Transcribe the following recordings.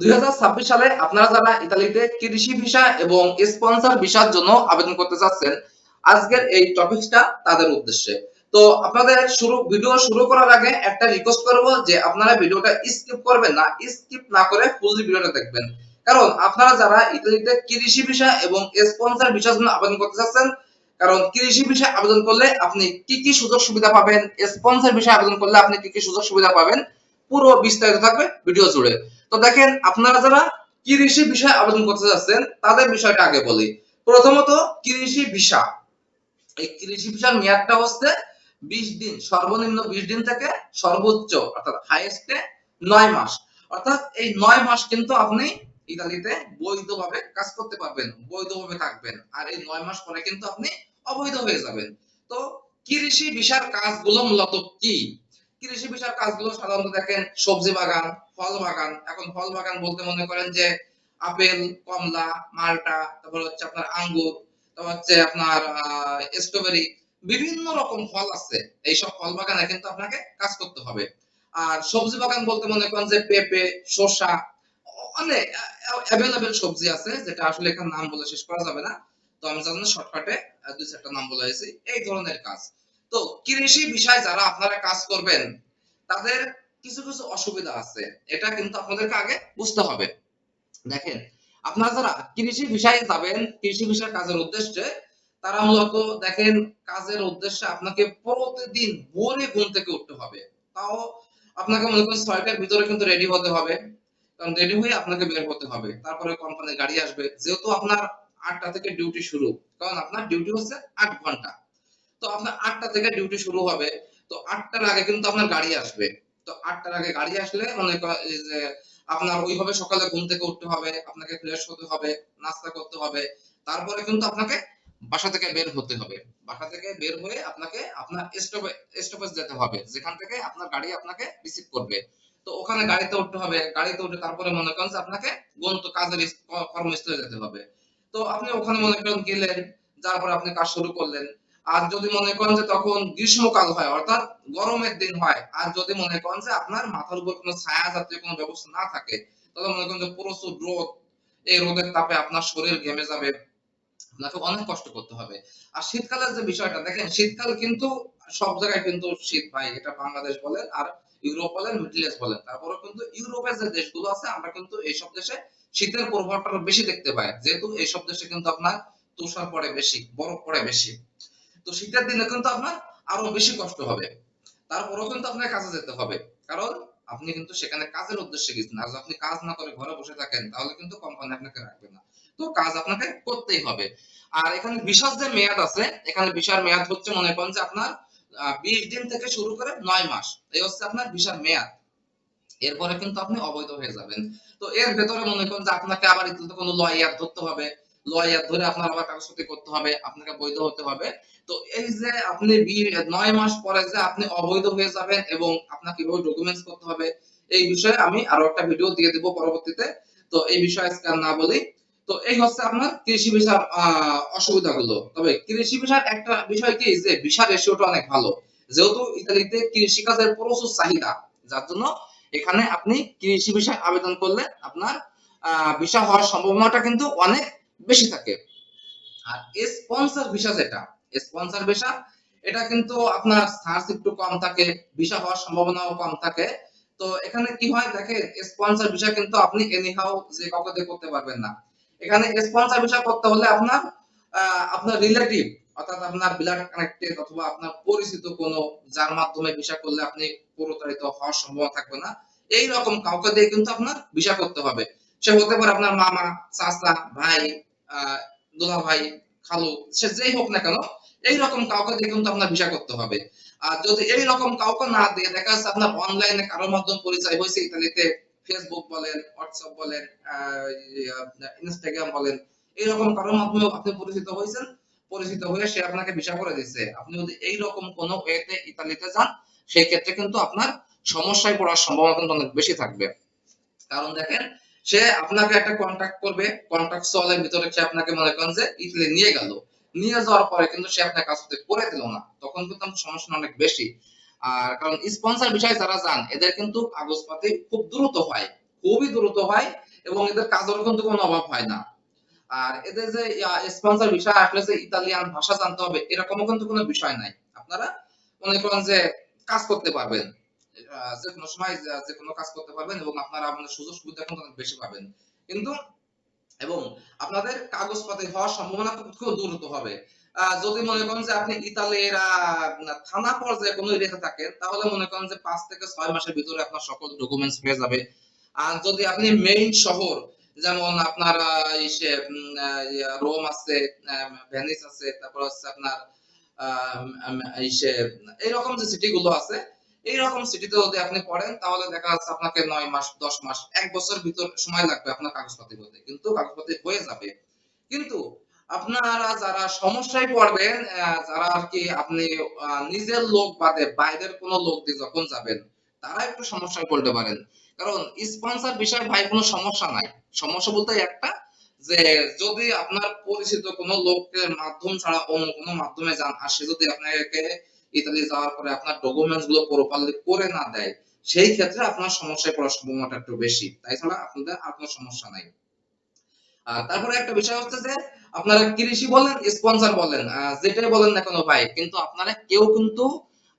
দুই সালে আপনারা যারা ইতালিতে কৃষি ভিসা এবং স্পন্সর ভিসার জন্য আবেদন করতে চাচ্ছেন, আজকের এই টপিকসটা তাদের উদ্দেশ্যে। তো আপনাদের শুরু, ভিডিও শুরু করার আগে একটা রিকোয়েস্ট করব যে আপনারা ভিডিওটা স্কিপ করবেন না স্কিপ না করে ফুল ভিডিওটা দেখবেন। কারণ আপনারা যারা ইতালিতে কৃষি ভিসা এবং স্পন্সর ভিসার জন্য আবেদন করতে চাচ্ছেন, কারণ কৃষি ভিসা আবেদন করলে আপনি কি কি সুযোগ সুবিধা পাবেন, স্পন্সর ভিসা আবেদন করলে আপনি কি কি সুযোগ সুবিধা পাবেন পুরো বিস্তারিত থাকবে ভিডিও জুড়ে। তো দেখেন, আপনারা যারা কৃষি বিষয়ে আবেদন করতে যাচ্ছেন, তাদের বিষয়টা আগে বলি। প্রথমত, কৃষি ভিসা। এই কৃষি ভিসার মেয়াদটা হচ্ছে বিশ দিন, সর্বনিম্ন বিশ দিন থেকে সর্বোচ্চ, অর্থাৎ হাইয়েস্টে নয় মাস। অর্থাৎ এই নয় মাস কিন্তু আপনি ইতালিতে বৈধভাবে কাজ করতে পারবেন, বৈধভাবে থাকবেন। আর এই নয় মাস পরে কিন্তু আপনি অবৈধ হয়ে যাবেন। তো কৃষি ভিসার কাজগুলো মূলত কি? কৃষি বিষয়ের কাজগুলো সাধারণত দেখেন সবজি বাগান, ফল বাগান। এখন ফল বাগান বলতে মনে করেন যে আপেল, কমলা, মালটা, তারপর হচ্ছে আপনার আঙ্গুর, তারপর হচ্ছে আপনার স্ট্রবেরি বিভিন্ন রকম ফল আছে। এইসব ফল বাগানে কিন্তু আপনাকে কাজ করতে হবে। আর সবজি বাগান বলতে মনে করেন যে পেঁপে, শসা, অনেক অ্যাভেলেবেল সবজি আছে, যেটা আসলে এখানে নাম বলে শেষ করা যাবে না। তো আমি জানি শর্টকাটে দুই চারটা নাম বলে এই ধরনের কাজ। তো কৃষি বিষয় যারা আপনারা কাজ করবেন, তাদের কিছু কিছু অসুবিধা আছে। এটা কিন্তু আপনাদেরকে আগে বুঝতে হবে। দেখেন, আপনারা যারা কৃষি বিষয়ে যাবেন, কৃষি বিষয়ের কাজের উদ্দেশ্যে, তারা মূলত দেখেন, কাজের উদ্দেশ্যে আপনাকে প্রতিদিন ভোরে ঘুম থেকে উঠতে হবে। তাও আপনাকে মনে করেন ছয়টার ভিতরে কিন্তু রেডি হতে হবে। কারণ রেডি হয়ে আপনাকে বের হতে হবে। তারপরে কোম্পানির গাড়ি আসবে। যেহেতু আপনার আটটা থেকে ডিউটি শুরু, কারণ আপনার ডিউটি হচ্ছে আট ঘণ্টা। তো আপনার আটটা থেকে ডিউটি শুরু হবে। তো আটটার আগে কিন্তু আপনার গাড়ি আসবে। তো আটটার আগে গাড়ি আসলে মনে যে আপনার ওইভাবে সকালে ঘুম থেকে উঠতে হবে, আপনাকে ফ্রেশ হতে হবে, নাস্তা করতে হবে। তারপরে কিন্তু আপনাকে বাসা থেকে বের হতে হবে। বাসা থেকে বের হয়ে আপনাকে আপনার স্টপে স্টপেজ যেতে হবে, যেখান থেকে আপনার গাড়ি আপনাকে রিসিভ করবে। তো ওখানে গাড়িতে উঠতে হবে। গাড়িতে উঠে তারপরে মনে করেন যে আপনাকে গন্ত কাজের কর্মস্থলে যেতে হবে। তো আপনি ওখানে মনে করেন গেলেন, যার পরে আপনি কাজ শুরু করলেন। আর যদি মনে করেন যে তখন গ্রীষ্মকাল হয়, অর্থাৎ গরমের দিন হয়, আর যদি মনে করেন যে আপনার মাথার উপর কোনো ছায়া জাতীয় কোনো ব্যবস্থা না থাকে, তাহলে মনে করেন যে প্রচুর রোদ, এই রোদের তাপে আপনার শরীর ঘেমে যাবে, আপনাকে অনেক কষ্ট করতে হবে। আর শীতকালের যে বিষয়টা, দেখেন শীতকাল কিন্তু সব জায়গায় কিন্তু শীত ভাই, এটা বাংলাদেশ বলেন আর ইউরোপ বলেন, মিডল ইস্ট বলেন। তারপরে কিন্তু ইউরোপের যে দেশগুলো আছে, আমরা কিন্তু এইসব দেশে শীতের প্রভাবটা বেশি দেখতে পাই। যেহেতু এইসব দেশে কিন্তু আপনার তুষার পড়ে বেশি, বরফ পড়ে বেশি। তো শীতের দিনে কিন্তু আপনার আরও বেশি কষ্ট হবে। তারপরেও কিন্তু আপনার কাজে যেতে হবে। কারণ আপনি কিন্তু সেখানে কাজের উদ্দেশ্যে গেছেন। আর আপনি কাজ না করে ঘরে বসে থাকেন, তাহলে কিন্তু কোম্পানি আপনাকে রাখবে না। তো কাজ আপনাকে করতেই হবে। আর এখানে বিশাল যে মেয়াদ আছে, এখানে বিশাল মেয়াদ হচ্ছে মনে করেন যে আপনার বিশ দিন থেকে শুরু করে নয় মাস। এই হচ্ছে আপনার বিশাল মেয়াদ। এরপরে কিন্তু আপনি অবৈধ হয়ে যাবেন। তো এর ভেতরে মনে করেন যে আপনাকে আবার কোনো লয়ার ধরতে হবে। লয়ার ধরে আপনার আবার কাগজপত্র করতে হবে, আপনাকে বৈধ হতে হবে। তো এই যে আপনি নয় মাস পরে যে আপনি অবৈধ হয়ে যাবেন এবং আপনাকে কীভাবে ডকুমেন্টস করতে হবে, এই বিষয়ে আমি আরও একটা ভিডিও দিয়ে দিব পরবর্তীতে। তো এই বিষয়ে আজকে না বলি। তো এই হচ্ছে আপনার কৃষি ভিসার অসুবিধাগুলো। তবে কৃষি ভিসার একটা বিষয় কি, যে ভিসা রেশিওটা অনেক ভালো। যেহেতু ইতালিতে কৃষি কাজের প্রচুর চাহিদা, যার জন্য এখানে আপনি কৃষি ভিসায় আবেদন করলে আপনার ভিসা হওয়ার সম্ভাবনাটা কিন্তু অনেক বেশি থাকে। আর স্পন্সর ভিসা যেটা স্পন্সর ভিসা এটা কিন্তু আপনার সার্চ একটু কম থাকে ভিসা হওয়ার সম্ভাবনাও কম থাকে। তো এখানে কি হয় দেখেন স্পন্সর ভিসা কিন্তু আপনি এনিহাও যে কাউকে দিয়ে করতে পারবেন না। এখানে স্পন্সর ভিসা করতে হলে আপনার আপনার রিলেটিভ অর্থাৎ আপনার ব্লাড কানেক্টেড অথবা আপনার পরিচিত কোনো যার মাধ্যমে ভিসা করলে আপনি প্রতারিত হওয়ার সম্ভাবনা থাকবে না। এই রকম কাউকে দিয়ে কিন্তু আপনার ভিসা করতে হবে। সে হতে পারে আপনার মামা, চাচা, ভাই দুলা ভাই, খালু, সে যেই হোক না কেন এই রকম কাউকে দিয়ে কিন্তু আপনার ভিসা করতে হবে। আর যদি এই রকম কাউকে না দিয়ে, দেখা যাচ্ছে আপনার অনলাইনে কারোর মাধ্যমে পরিচয় হয়েছে, ইতালিতে ফেসবুক বলেন হোয়াটসঅ্যাপ বলেন ইনস্টাগ্রাম বলেন, এইরকম কারোর মাধ্যমে আপনি পরিচিত হয়েছেন, পরিচিত হয়ে সে আপনাকে ভিসা করে দিচ্ছে আপনি যদি এইরকম কোন ওয়েতে ইতালিতে যান, সেই ক্ষেত্রে কিন্তু আপনার সমস্যায় পড়ার সম্ভাবনা কিন্তু অনেক বেশি থাকবে। কারণ দেখেন সে আপনাকে একটা কন্টাক্ট করবে কন্টাক্ট চলের ভিতরে সে আপনাকে মনে করেন যে ইতালি নিয়ে গেল। নিয়ে যাওয়ার পরে কিন্তু সে আপনার কাজ করতে করে দিল না। তখন কিন্তু সমস্যা অনেক বেশি। আর কারণ স্পন্সর বিষয়ে যারা যান, এদের কিন্তু কাগজপাতি খুব দ্রুত হয়, খুবই দ্রুত হয় এবং এদের কাজেরও কিন্তু কোনো অভাব হয় না। আর এদের যে স্পন্সর বিষয় আসলে যে ইতালিয়ান ভাষা জানতে হবে, এরকমও কিন্তু কোনো বিষয় নাই। আপনারা মনে করেন যে কাজ করতে পারবেন। যে কোনো সময়, যে কোনো কাজ করতে পারবেন এবং আপনারা আপনাদের সুযোগ সুবিধা কিন্তু অনেক বেশি পাবেন। কিন্তু, এবং আপনাদের কাগজপাতি হওয়ার সম্ভাবনা খুব দ্রুত হবে। যদি মনে করেন যে আপনি ইতালির থানা পর্যায়ে কোনো এরিয়াতে থাকেন, তাহলে মনে করেন যে পাঁচ থেকে ছয় মাসের ভিতরে আপনার সকল ডকুমেন্টস হয়ে যাবে। আর যদি আপনি মেইন শহর, যেমন আপনার রোম আছে ভেনিস আছে, তারপর হচ্ছে আপনার এইরকম যে সিটি গুলো আছে এইরকম সিটিতে যদি আপনি পড়েন, তাহলে দেখা যাচ্ছে আপনাকে নয় মাস, দশ মাস, এক বছর ভিতর সময় লাগবে আপনার কাগজপাতি হতে কিন্তু কাগজপাতি হয়ে যাবে। কিন্তু আপনারা যারা সমস্যায় পড়বেন যারা আর কি আপনি নিজের লোক বাদে বাইরের কোনো লোক দিয়ে যখন যাবেন, তারা একটু সমস্যায় পড়তে পারেন। কারণ স্পন্সর বিষয়ে ভাই কোনো সমস্যা নাই। সমস্যা বলতে একটা, যে যদি আপনার পরিচিত কোনো লোকের মাধ্যম ছাড়া অন্য কোনো মাধ্যমে যান, আর সে যদি আপনাকে ইতালি যাওয়ার পরে আপনার ডকুমেন্টসগুলো প্রপারলি করে না দেয়, সেই ক্ষেত্রে আপনার সমস্যায় পড়ার সম্ভাবনাটা একটু বেশি। তাই ছাড়া আপনাদের আর কোনো সমস্যা নাই। তারপরে একটা বিষয় হচ্ছে যে, আপনারা কৃষি বলেন স্পন্সর বলেন যেটাই বলেন না কেন ভাই, কিন্তু আপনারা কেউ কিন্তু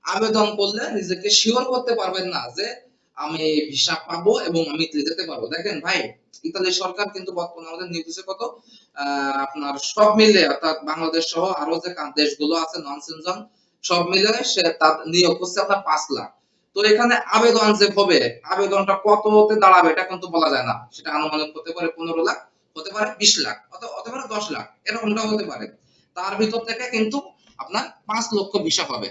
আবেদন করলে নিজেকে শিওর করতে পারবেন না যে আমি ভিসা পাবো এবং আমি ইতালি যেতে পারব। দেখেন ভাই, ইতালি সরকার কিন্তু বর্তমানে আমাদের নির্দেশে কত? আপনার সব মিলে, অর্থাৎ বাংলাদেশ সহ আরও যে দেশগুলো আছে নন সেনজন সব মিলে সে তার নিয়োগ হচ্ছে আপনার পাঁচ লাখ। তো এখানে আবেদন যে হবে, আবেদনটা কত হতে দাঁড়াবে এটা কিন্তু বলা যায় না। সেটা আনুমানিক হতে পারে পনেরো লাখ, হতে পারে বিশ লাখ হতে পারে দশ লাখ এরকমটা হতে পারে। তার ভিতর থেকে কিন্তু আপনার পাঁচ লক্ষ ভিসা হবে।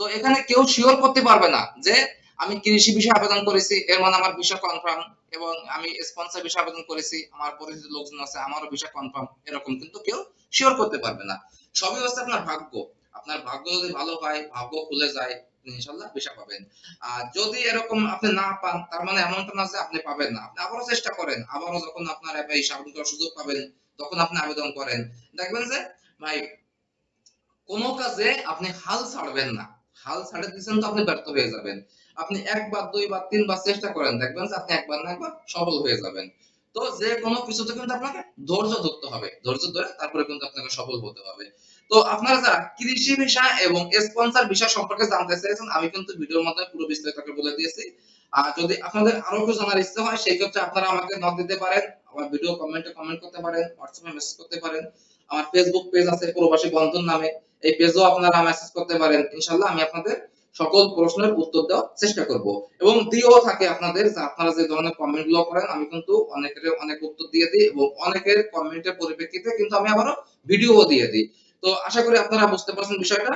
তো এখানে কেউ শিওর করতে পারবে না যে আমি কৃষি বিষয়ে আবেদন করেছি, এর মানে আমার ভিসা কনফার্ম এবং আমি স্পন্সর বিষয়ে আবেদন করেছি, আমার পরিচিত লোকজন আছে, আমারও ভিসা কনফার্ম এরকম কিন্তু কেউ শিওর করতে পারবে না। সবই হচ্ছে আপনার ভাগ্য। আপনার ভাগ্য যদি ভালো হয়, ভাগ্য খুলে যায় ইনশাল্লাহ ভিসা পাবেন। আর যদি এরকম আপনি না পান, তার মানে এমনটা না যে আপনি পাবেন না, আপনি আবারও চেষ্টা করেন। আবারও যখন আপনার এই আবেদন করার সুযোগ পাবেন, তখন আপনি আবেদন করেন। দেখবেন যে, ভাই, কোনো কাজে আপনি হাল ছাড়বেন না। হাল ছাড়ে দিচ্ছেন তো আপনি ব্যর্থ হয়ে যাবেন। আপনি একবার, দুইবার, তিনবার চেষ্টা করেন, দেখবেন যে আপনি একবার না একবার সফল হয়ে যাবেন। তো যে কোনো কিছুতে কিন্তু আপনাকে ধৈর্য ধরতে হবে। ধৈর্য ধরে তারপরে কিন্তু আপনাকে সফল হতে হবে। তো আপনারা যারা কৃষি বিষয় এবং স্পন্সর বিষয় সম্পর্কে জানতে চাইছেন, আমি কিন্তু ভিডিওর মধ্যে পুরো বিস্তারিত বলে দিয়েছি। আর যদি আপনাদের আরও কিছু জানার ইচ্ছা হয়, সেই ক্ষেত্রে আপনারা আমাকে নক দিতে পারেন, আমার ভিডিও কমেন্টে কমেন্ট করতে পারেন হোয়াটসঅ্যাপে মেসেজ করতে পারেন, আমার ফেসবুক পেজ আছে, প্রবাসী বন্ধন নামে। এই পেজও আপনারা মেসেজ করতে পারেন। ইনশাল্লাহ আমি আপনাদের সকল প্রশ্নের উত্তর দেওয়ার চেষ্টা করব। এবং দিয়েও থাকে আপনাদের যে আপনারা যে ধরনের কমেন্টগুলো করেন, আমি কিন্তু অনেকের, অনেক উত্তর দিয়ে দিই এবং অনেকের কমেন্টের পরিপ্রেক্ষিতে কিন্তু আমি আবারও ভিডিও দিয়ে দিই। তো আশা করি আপনারা বুঝতে পারছেন বিষয়টা।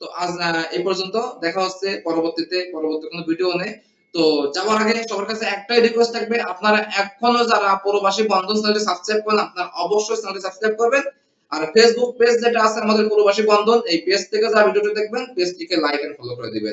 তো আজ এই পর্যন্ত। দেখা হচ্ছে পরবর্তীতে, পরবর্তী কোনো ভিডিও নেই তো যাওয়ার আগে সবার কাছে একটাই রিকোয়েস্ট থাকবে, আপনারা এখনও যারা প্রবাসী বন্ধন চ্যানেলটি সাবস্ক্রাইব করেন, আপনারা অবশ্যই চ্যানেলটি সাবস্ক্রাইব করবেন। আর ফেসবুক পেজ যেটা আছে আমাদের প্রবাসী বন্ধন এই পেজ থেকে যারা ভিডিওটি দেখবেন পেজটিকে লাইক এন্ড ফলো করে দিবেন।